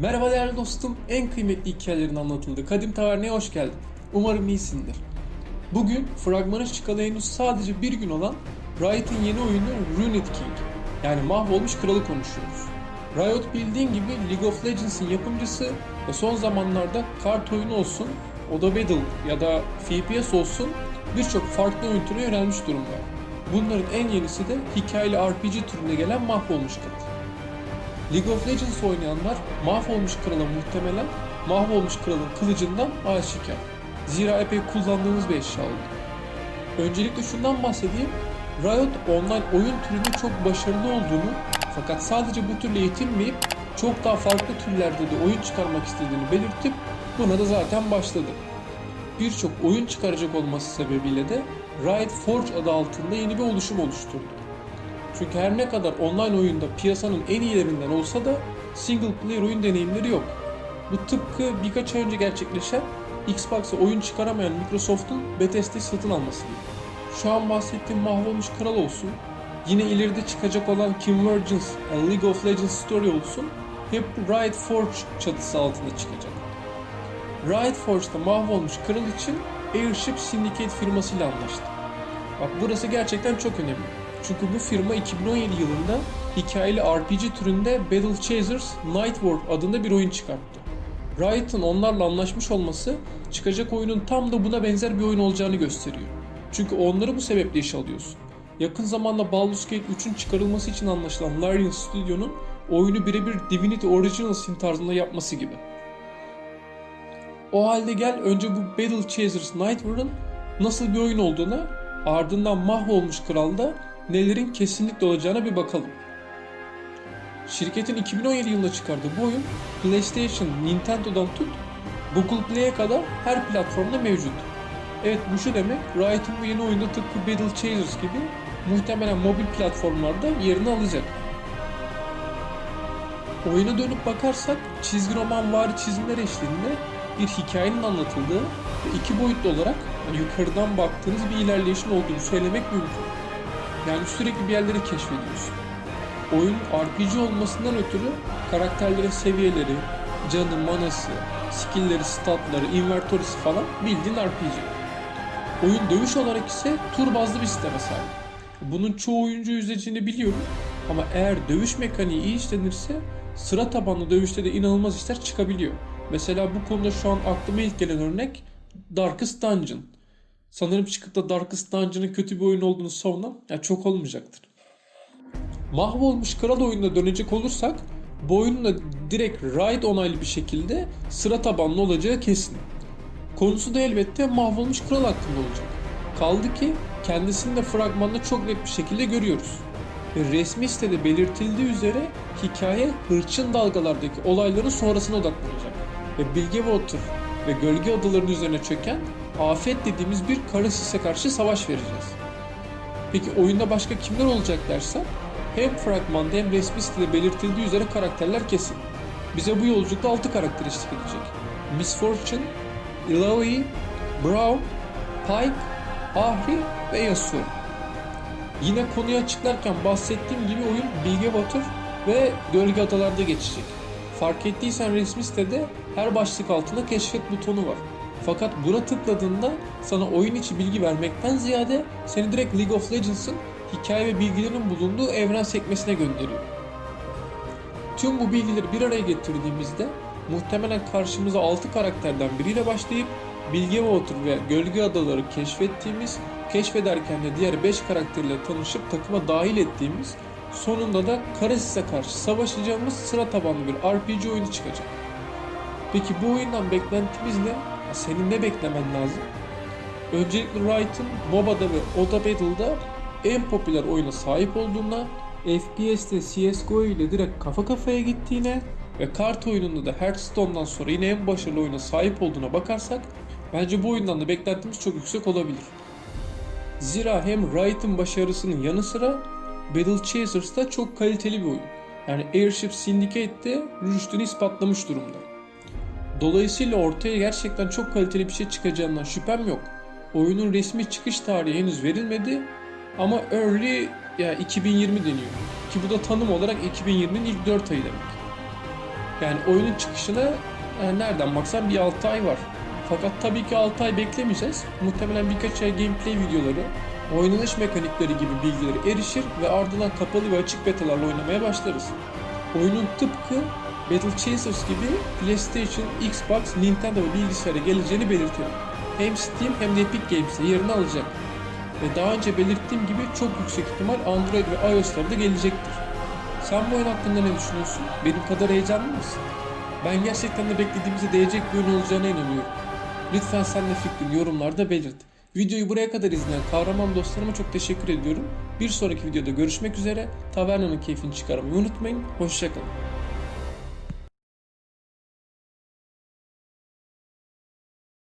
Merhaba değerli dostum, en kıymetli hikayelerin anlatıldığı Kadim Taverne'ye hoş geldin. Umarım iyisindir. Bugün fragmanı çıkalı henüz sadece bir gün olan Riot'ın yeni oyunu Ruined King, yani mahvolmuş kralı konuşuyoruz. Riot bildiğin gibi League of Legends'ın yapımcısı ve son zamanlarda kart oyunu olsun, Oda Battle ya da FPS olsun birçok farklı oyun türüne yönelmiş durumda. Bunların en yenisi de hikayeli RPG türünde gelen mahvolmuş kral. League of Legends oynayanlar mahvolmuş krala muhtemelen mahvolmuş kralın kılıcından aşikar. Zira epey kullandığımız bir eşya oldu. Öncelikle şundan bahsedeyim. Riot online oyun türünde çok başarılı olduğunu fakat sadece bu türle yetinmeyip çok daha farklı türlerde de oyun çıkarmak istediğini belirtip buna da zaten başladı. Birçok oyun çıkaracak olması sebebiyle de Riot Forge adı altında yeni bir oluşum oluşturdu. Çünkü her ne kadar online oyunda piyasanın en iyilerinden olsa da single player oyun deneyimleri yok. Bu tıpkı birkaç ay önce gerçekleşen Xbox'a oyun çıkaramayan Microsoft'un Bethesda'yı satın alması gibi. Şu an bahsettiğim mahvolmuş kral olsun, yine ileride çıkacak olan Convergence, yani League of Legends Story olsun, hep Riot Forge çatısı altında çıkacak. Riot Forge'da mahvolmuş kral için Airship Syndicate firmasıyla anlaştı. Bak burası gerçekten çok önemli. Çünkü bu firma 2017 yılında hikayeli RPG türünde Battle Chasers Night adında bir oyun çıkarttı. Riot'ın onlarla anlaşmış olması çıkacak oyunun tam da buna benzer bir oyun olacağını gösteriyor. Çünkü onları bu sebeple işe alıyorsun. Yakın zamanda Baldur's Gate 3'ün çıkarılması için anlaşılan Larian Studio'nun oyunu birebir Divinity Original Sin tarzında yapması gibi. O halde gel önce bu Battle Chasers Night nasıl bir oyun olduğuna ardından mahvolmuş kralda nelerin kesinlikle olacağına bir bakalım. Şirketin 2017 yılında çıkardığı bu oyun PlayStation, Nintendo'dan tut Google Play'e kadar her platformda mevcut. Evet bu şu demek, Riot'ın bu yeni oyunda tıpkı Battle Chasers gibi muhtemelen mobil platformlarda yerini alacak. Oyuna dönüp bakarsak çizgi roman vari çizimler eşliğinde bir hikayenin anlatıldığı ve iki boyutlu olarak yukarıdan baktığınız bir ilerleyişin olduğunu söylemek mümkün. Yani sürekli bir yerleri keşfediyorsun. Oyun RPG olmasından ötürü karakterlerin seviyeleri, canı, manası, skillleri, statları, inventory'si falan bildiğin RPG. Oyun dövüş olarak ise tur bazlı bir sisteme sahip. Bunun çoğu oyuncu yüzeceğini biliyorum ama eğer dövüş mekaniği iyi işlenirse sıra tabanlı dövüşte de inanılmaz işler çıkabiliyor. Mesela bu konuda şu an aklıma ilk gelen örnek Darkest Dungeon. Sanırım çıkıp da Darkest Dungeon'ın kötü bir oyun olduğunu savunan ya çok olmayacaktır. Mahvolmuş Kral oyununa dönecek olursak bu oyunun da direkt Riot onaylı bir şekilde sıra tabanlı olacağı kesin. Konusu da elbette Mahvolmuş Kral hakkında olacak. Kaldı ki kendisini de fragmanda çok net bir şekilde görüyoruz. Resmi sitede belirtildiği üzere hikaye hırçın dalgalardaki olayların sonrasına odaklanacak. Ve Bilge Water ve Gölge Adaları'nın üzerine çöken afet dediğimiz bir kara sise karşı savaş vereceğiz. Peki oyunda başka kimler olacak dersen hem fragmanda hem resmi sitede belirtildiği üzere karakterler kesin. Bize bu yolculukta 6 karakter eşlik edecek. Miss Fortune, Illaoi, Brown, Pike, Ahri ve Yasuo. Yine konuyu açıklarken bahsettiğim gibi oyun Bilge Batur ve Gölge Adalar'da geçecek. Fark ettiysen resmi sitede her başlık altında keşfet butonu var. Fakat buna tıkladığında sana oyun içi bilgi vermekten ziyade seni direkt League of Legends'ın hikaye ve bilgilerin bulunduğu evren sekmesine gönderiyor. Tüm bu bilgileri bir araya getirdiğimizde muhtemelen karşımıza 6 karakterden biriyle başlayıp Bilge Water ve Gölge Adaları keşfettiğimiz, keşfederken de diğer 5 karakterle tanışıp takıma dahil ettiğimiz, sonunda da Karasis'e karşı savaşacağımız sıra tabanlı bir RPG oyunu çıkacak. Peki bu oyundan beklentimiz ne? Senin ne beklemen lazım? Öncelikle Riot'ın MOBA'da ve Oda Battle'da en popüler oyuna sahip olduğuna, FPS'te CSGO ile direkt kafa kafaya gittiğine ve kart oyununda da Hearthstone'dan sonra yine en başarılı oyuna sahip olduğuna bakarsak bence bu oyundan da beklentimiz çok yüksek olabilir. Zira hem Riot'ın başarısının yanı sıra Battle Chasers da çok kaliteli bir oyun. Yani Airship Syndicate'de rüştünü ispatlamış durumda. Dolayısıyla ortaya gerçekten çok kaliteli bir şey çıkacağından şüphem yok. Oyunun resmi çıkış tarihi henüz verilmedi ama early ya 2020 deniyor. Ki bu da tanım olarak 2020'nin ilk 4 ayı demek. Yani oyunun çıkışına e, nereden baksan bir 6 ay var. Fakat tabii ki 6 ay beklemeyeceğiz. Muhtemelen birkaç ay gameplay videoları, oynanış mekanikleri gibi bilgileri erişir ve ardından kapalı ve açık betalarla oynamaya başlarız. Oyunun tıpkı Battle Chasers gibi PlayStation, Xbox, Nintendo bilgisayara geleceğini belirtiyor. Hem Steam hem de Epic Games'te yerini alacak. Ve daha önce belirttiğim gibi çok yüksek ihtimal Android ve iOS'larda gelecektir. Sen bu oyun hakkında ne düşünüyorsun? Benim kadar heyecanlı mısın? Ben gerçekten de beklediğimize değecek bir oyun olacağına inanıyorum. Lütfen sen de fikrini yorumlarda belirt. Videoyu buraya kadar izleyen kahraman dostlarıma çok teşekkür ediyorum. Bir sonraki videoda görüşmek üzere. Tavernanın keyfini çıkarmayı unutmayın. Hoşçakalın.